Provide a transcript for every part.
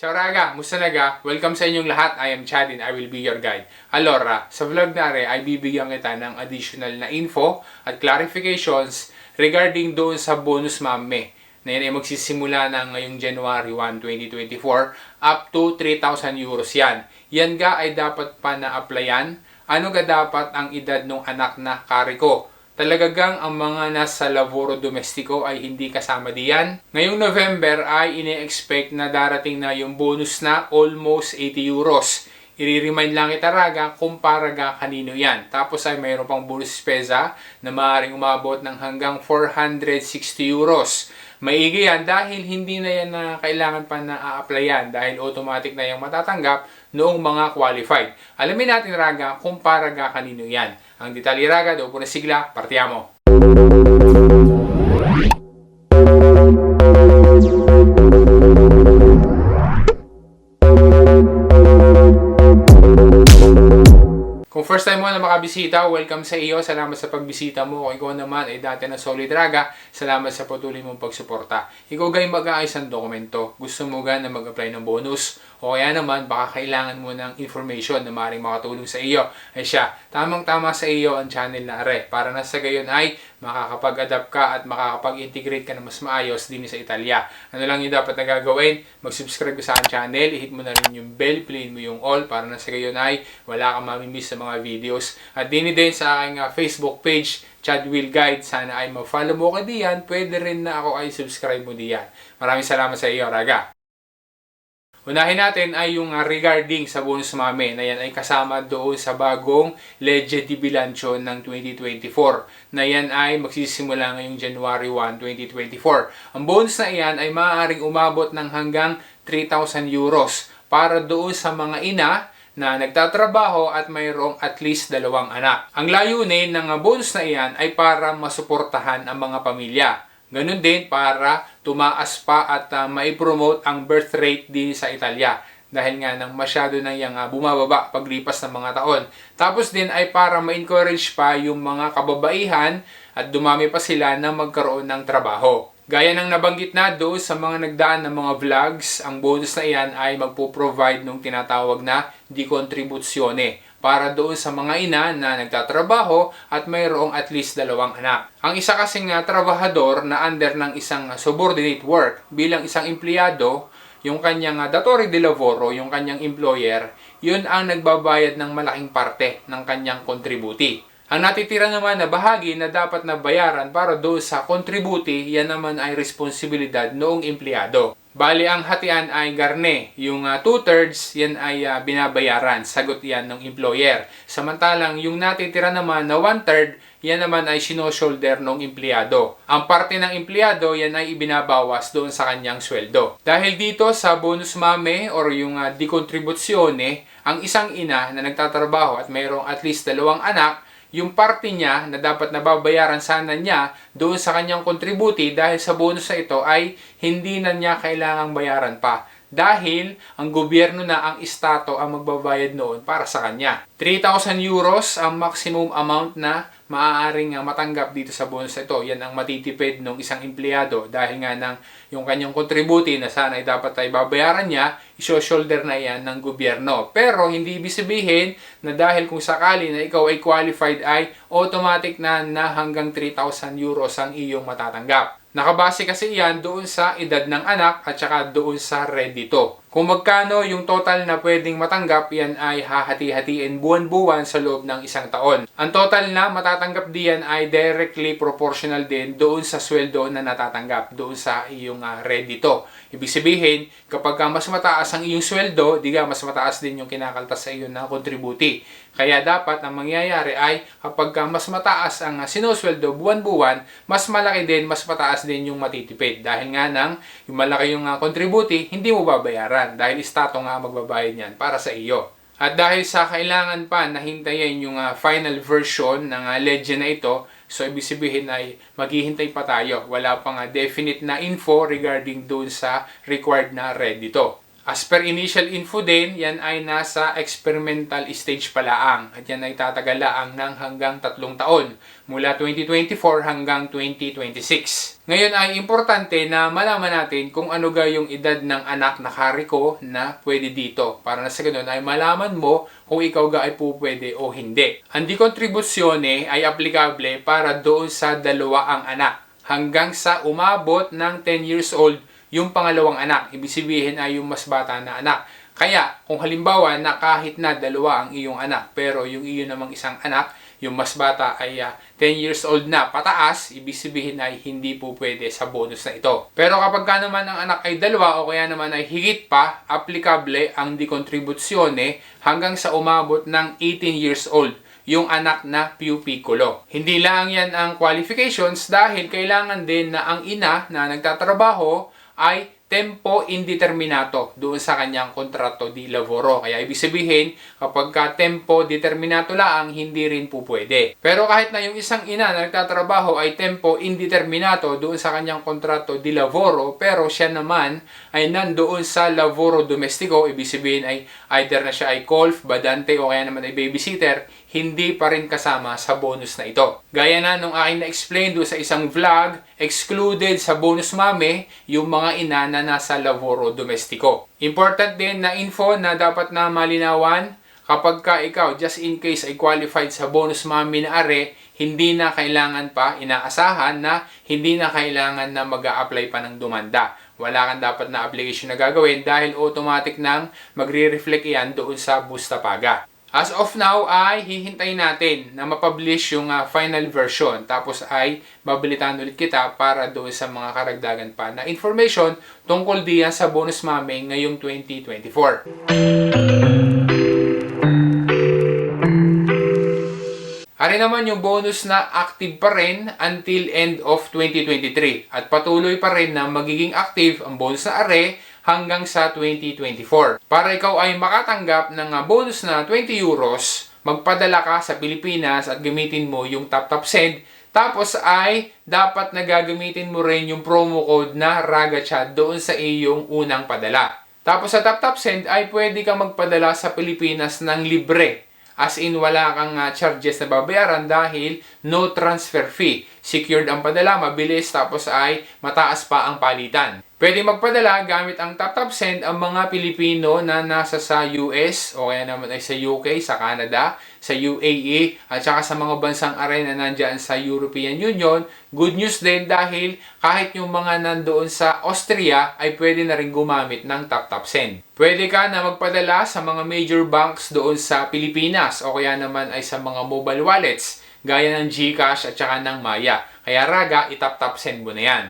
Ciao raga, musta naga? Welcome sa inyong lahat. I am Chad and I will be your guide. Alora, sa vlog na rin ay bibigyan kita ng additional na info at clarifications regarding doon sa bonus mame na yan ay magsisimula na ngayong January 1, 2024 up to 3,000 euros yan. Yan ga ay dapat pa na-applyan. Ano ga dapat ang edad ng anak na kariko? Talagagang ang mga nasa laboro domestiko ay hindi kasama diyan. Ngayong November ay ine-expect na darating na yung bonus na almost 80 euros. I-remind lang kita raga kung para ga kanino yan. Tapos ay mayroon pang bonus pesa na maaaring umabot ng hanggang 460 euros. Maigi yan dahil hindi na yan na kailangan pa na a-applyan dahil automatic na yung matatanggap noong mga qualified. Alamin natin raga kung para ga kanino yan. Detalye raga, dopo na sigla, partiamo! Kung first time mo na makabisita, welcome sa iyo. Salamat sa pagbisita mo. Kung ikaw naman ay dati na solid raga, salamat sa patuloy mong pagsuporta. Ikaw gay mag-aayos ng dokumento. Gusto mo ga na mag-apply ng bonus? O kaya naman, baka kailangan mo ng information na maaaring makatulong sa iyo. Ay siya, tamang-tama sa iyo ang channel na are. Para na sa gayon ay makakapag-adapt ka at makakapag-integrate ka na mas maayos din sa Italia. Ano lang yung dapat na? Mag-subscribe ka sa aking channel, i-hit mo na rin yung bell, piliin mo yung all para na sa gayon ay wala kang mamimiss sa mga videos. At din din sa aking uh, Facebook page, Chad Will Guide. Sana ay ma-follow mo ka diyan. Pwede rin na ako ay subscribe mo diyan. Maraming salamat sa iyo, Raga. Unahin natin ay yung uh, regarding sa bonus mame na yan ay kasama doon sa bagong Legge di Bilancio ng 2024 na yan ay magsisimula ngayong January 1, 2024. Ang bonus na iyan ay maaaring umabot ng hanggang 3,000 euros para doon sa mga ina na nagtatrabaho at mayroong at least dalawang anak. Ang layunin ng bonus na iyan ay para masuportahan ang mga pamilya. Ganun din para tumaas pa at uh, maipromote ang birth rate din sa Italia dahil nga nang masyado na yung uh, bumababa paglipas ng mga taon. Tapos din ay para ma-encourage pa yung mga kababaihan at dumami pa sila na magkaroon ng trabaho. Gaya ng nabanggit na doon sa mga nagdaan ng mga vlogs, ang bonus na iyan ay magpo-provide ng tinatawag na decontribuzione para doon sa mga ina na nagtatrabaho at mayroong at least dalawang anak. Ang isa kasing uh, trabahador na under ng isang subordinate work bilang isang empleyado, yung kanyang uh, datore de lavoro, yung kanyang employer, yun ang nagbabayad ng malaking parte ng kanyang kontributi. Ang natitira naman na bahagi na dapat na bayaran para doon sa kontributi, yan naman ay responsibilidad noong empleyado. Bali, ang hatian ay garne. Yung uh, two-thirds, yan ay uh, binabayaran. Sagot yan ng employer. Samantalang, yung natitira naman na one-third, yan naman ay sino-shoulder ng empleyado. Ang parte ng empleyado, yan ay ibinabawas doon sa kanyang sweldo. Dahil dito sa bonus mame or yung uh, decontribuzione, ang isang ina na nagtatrabaho at mayroong at least dalawang anak, yung parte niya na dapat nababayaran sana niya doon sa kanyang kontributi dahil sa bonus na ito ay hindi na niya kailangang bayaran pa. Dahil ang gobyerno na ang istato ang magbabayad noon para sa kanya. 3,000 euros ang maximum amount na maaaring matanggap dito sa bonus ito. Yan ang matitipid ng isang empleyado dahil nga ng yung kanyang kontributi na sana ay dapat ay babayaran niya, iso-shoulder na yan ng gobyerno. Pero hindi ibig sabihin na dahil kung sakali na ikaw ay qualified ay automatic na na hanggang 3,000 euros ang iyong matatanggap. Nakabase kasi yan doon sa edad ng anak at saka doon sa redito. Kung magkano yung total na pwedeng matanggap, yan ay hahati-hatiin buwan-buwan sa loob ng isang taon. Ang total na matatanggap diyan ay directly proportional din doon sa sweldo na natatanggap, doon sa iyong uh, redito. Ibig sabihin, kapag mas mataas ang iyong sweldo, diga mas mataas din yung kinakaltas sa iyo na kontributi. Kaya dapat ang mangyayari ay kapag mas mataas ang sinusweldo buwan-buwan, mas malaki din, mas mataas din yung matitipid. Dahil nga nang yung malaki yung uh, kontributi, hindi mo babayaran dahil istato nga magbabayad niyan para sa iyo. At dahil sa kailangan pa na hintayin yung uh, final version ng uh, legend na ito, so ibig sabihin ay maghihintay pa tayo. Wala pang uh, definite na info regarding doon sa required na red dito. As per initial info din, yan ay nasa experimental stage pa laang at yan ay tatagal laang ng hanggang tatlong taon mula 2024 hanggang 2026. Ngayon ay importante na malaman natin kung ano ga yung edad ng anak na kariko na pwede dito para na sa ganun ay malaman mo kung ikaw ga ay po pwede o hindi. Ang dekontribusyone ay aplikable para doon sa dalawa ang anak hanggang sa umabot ng 10 years old yung pangalawang anak. Ibig sabihin ay yung mas bata na anak. Kaya, kung halimbawa na kahit na dalawa ang iyong anak, pero yung iyo namang isang anak, yung mas bata ay ah, 10 years old na pataas, ibig sabihin ay hindi po pwede sa bonus na ito. Pero kapag ka naman ang anak ay dalawa o kaya naman ay higit pa, applicable ang dekontribusyone hanggang sa umabot ng 18 years old yung anak na pupiculo. Hindi lang yan ang qualifications dahil kailangan din na ang ina na nagtatrabaho ay tempo indeterminato doon sa kanyang kontrato di lavoro. Kaya ibig sabihin, kapag ka tempo determinato lang, hindi rin po pwede. Pero kahit na yung isang ina na nagtatrabaho ay tempo indeterminato doon sa kanyang kontrato di lavoro, pero siya naman ay nandoon sa lavoro domestico, ibig sabihin ay either na siya ay golf, badante o kaya naman ay babysitter, hindi pa rin kasama sa bonus na ito. Gaya na nung aking na-explain doon sa isang vlog, excluded sa bonus mame yung mga ina na nasa lavoro domestico. Important din na info na dapat na malinawan kapag ka ikaw, just in case ay qualified sa bonus mami na are, hindi na kailangan pa, inaasahan na hindi na kailangan na mag apply pa ng dumanda. Wala kang dapat na application na gagawin dahil automatic nang magre-reflect yan doon sa Bustapaga. As of now ay hihintayin natin na mapublish yung ah, final version tapos ay babalitan ulit kita para doon sa mga karagdagan pa na information tungkol diyan sa bonus mame ngayong 2024. Ari naman yung bonus na active pa rin until end of 2023 at patuloy pa rin na magiging active ang bonus na are hanggang sa 2024. Para ikaw ay makatanggap ng ah, bonus na 20 euros, magpadala ka sa Pilipinas at gamitin mo yung TapTap Send tapos ay dapat na gagamitin mo rin yung promo code na RagaChat doon sa iyong unang padala. Tapos sa TapTap Send ay pwede kang magpadala sa Pilipinas ng libre. As in, wala kang ah, charges na babayaran dahil no transfer fee. Secured ang padala, mabilis, tapos ay mataas pa ang palitan. Pwede magpadala gamit ang TapTap Send ang mga Pilipino na nasa sa US o kaya naman ay sa UK, sa Canada, sa UAE at saka sa mga bansang aray na nandyan sa European Union. Good news din dahil kahit yung mga nandoon sa Austria ay pwede na rin gumamit ng TapTap Send. Pwede ka na magpadala sa mga major banks doon sa Pilipinas o kaya naman ay sa mga mobile wallets gaya ng GCash at saka ng Maya. Kaya raga, itap-tap send mo na yan.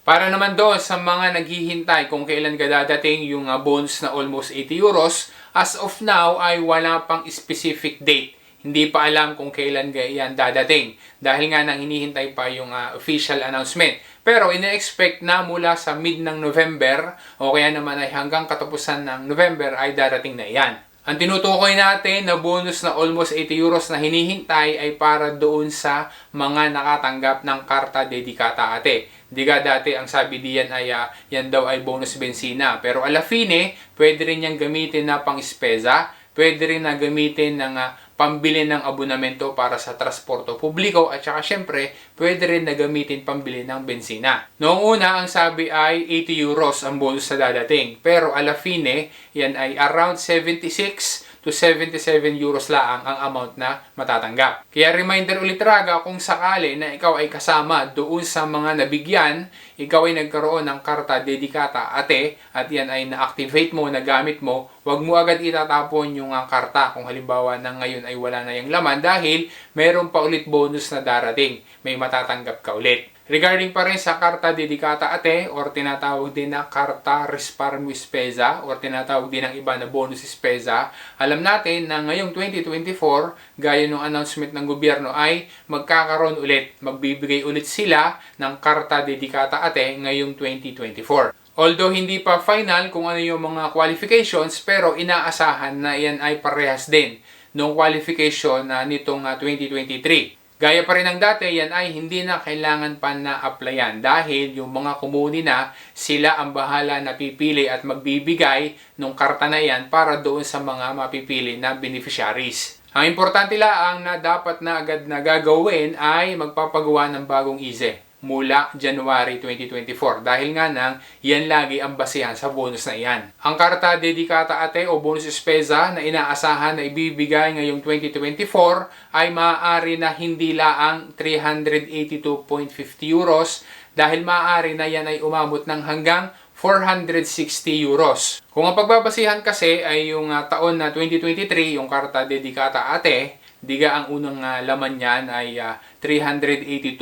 Para naman doon sa mga naghihintay kung kailan ka dadating yung uh, bonus na almost 80 euros, as of now ay wala pang specific date. Hindi pa alam kung kailan yan dadating dahil nga nang hinihintay pa yung uh, official announcement. Pero ina-expect na mula sa mid ng November o kaya naman ay hanggang katapusan ng November ay darating na yan. Ang tinutukoy natin na bonus na almost 80 euros na hinihintay ay para doon sa mga nakatanggap ng karta dedikata ate. Di ka dati ang sabi diyan ay uh, yan daw ay bonus bensina. Pero alafine, pwede rin niyang gamitin na pang spesa, pwede rin na gamitin ng uh, pambili ng abonamento para sa transporto publiko at saka syempre pwede rin na gamitin pambili ng bensina. Noong una ang sabi ay 80 euros ang bonus na dadating pero ala fine yan ay around 76 to 77 euros lang ang amount na matatanggap. Kaya reminder ulit raga kung sakali na ikaw ay kasama doon sa mga nabigyan, ikaw ay nagkaroon ng karta dedikata ate at yan ay na-activate mo, nagamit mo, huwag mo agad itatapon yung ang karta kung halimbawa na ngayon ay wala na yung laman dahil meron pa ulit bonus na darating. May matatanggap ka ulit. Regarding pa rin sa karta dedikata ate or tinatawag din na karta risparmio spesa or tinatawag din ng iba na bonus spesa, alam natin na ngayong 2024, gaya ng announcement ng gobyerno ay magkakaroon ulit, magbibigay ulit sila ng karta dedikata ate ngayong 2024. Although hindi pa final kung ano yung mga qualifications, pero inaasahan na yan ay parehas din ng qualification na nitong ah, 2023. Gaya pa rin ng dati, yan ay hindi na kailangan pa na applyan dahil yung mga kumuni na, sila ang bahala na pipili at magbibigay ng karta na yan para doon sa mga mapipili na beneficiaries. Ang importante lang na dapat na agad na gagawin ay magpapagawa ng bagong ISE mula January 2024 dahil nga nang yan lagi ang basihan sa bonus na iyan. Ang karta dedikata ate o bonus espesa na inaasahan na ibibigay ngayong 2024 ay maaari na hindi laang 382.50 euros dahil maaari na yan ay umabot ng hanggang 460 euros. Kung ang pagbabasihan kasi ay yung ah, taon na 2023, yung karta dedikata ate, diga ang unang ah, laman niyan ay ah, 382.50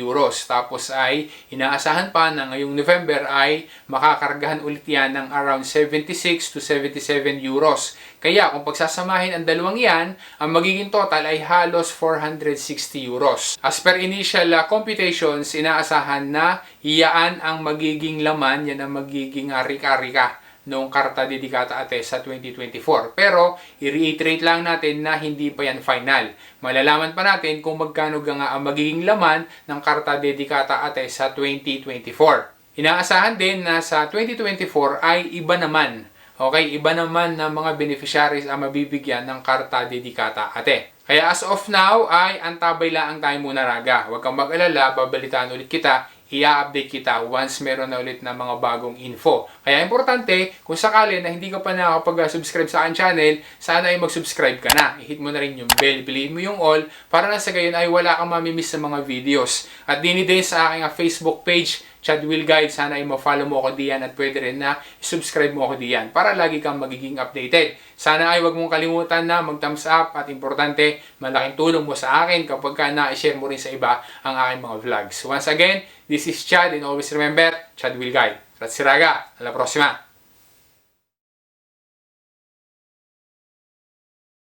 euros. Tapos ay inaasahan pa na ngayong November ay makakargahan ulit yan ng around 76 to 77 euros. Kaya kung pagsasamahin ang dalawang yan, ang magiging total ay halos 460 euros. As per initial ah, computations, inaasahan na iyaan ang magiging laman, yan ang magiging ah, rika-rika noong karta dedikata ate sa 2024. Pero, i-reiterate lang natin na hindi pa yan final. Malalaman pa natin kung magkano nga ang magiging laman ng karta dedikata ate sa 2024. Inaasahan din na sa 2024 ay iba naman. Okay, iba naman na mga beneficiaries ang mabibigyan ng karta dedikata ate. Kaya as of now ay antabay lang tayo muna raga. Huwag kang mag-alala, babalitaan ulit kita i-update kita once meron na ulit na mga bagong info. Kaya importante, kung sakali na hindi ka pa nakakapag-subscribe sa akin channel, sana ay mag-subscribe ka na. I-hit mo na rin yung bell, piliin mo yung all, para na sa gayon ay wala kang mamimiss sa mga videos. At dini din sa aking ah, Facebook page, Chad Will Guide, sana ay ma-follow mo ako diyan at pwede rin na subscribe mo ako diyan para lagi kang magiging updated. Sana ay wag mong kalimutan na mag-thumbs up at importante, malaking tulong mo sa akin kapag ka na-share mo rin sa iba ang aking mga vlogs. Once again, this is Chad and always remember, Chad Will Guide. Ratsiraga, alla prossima!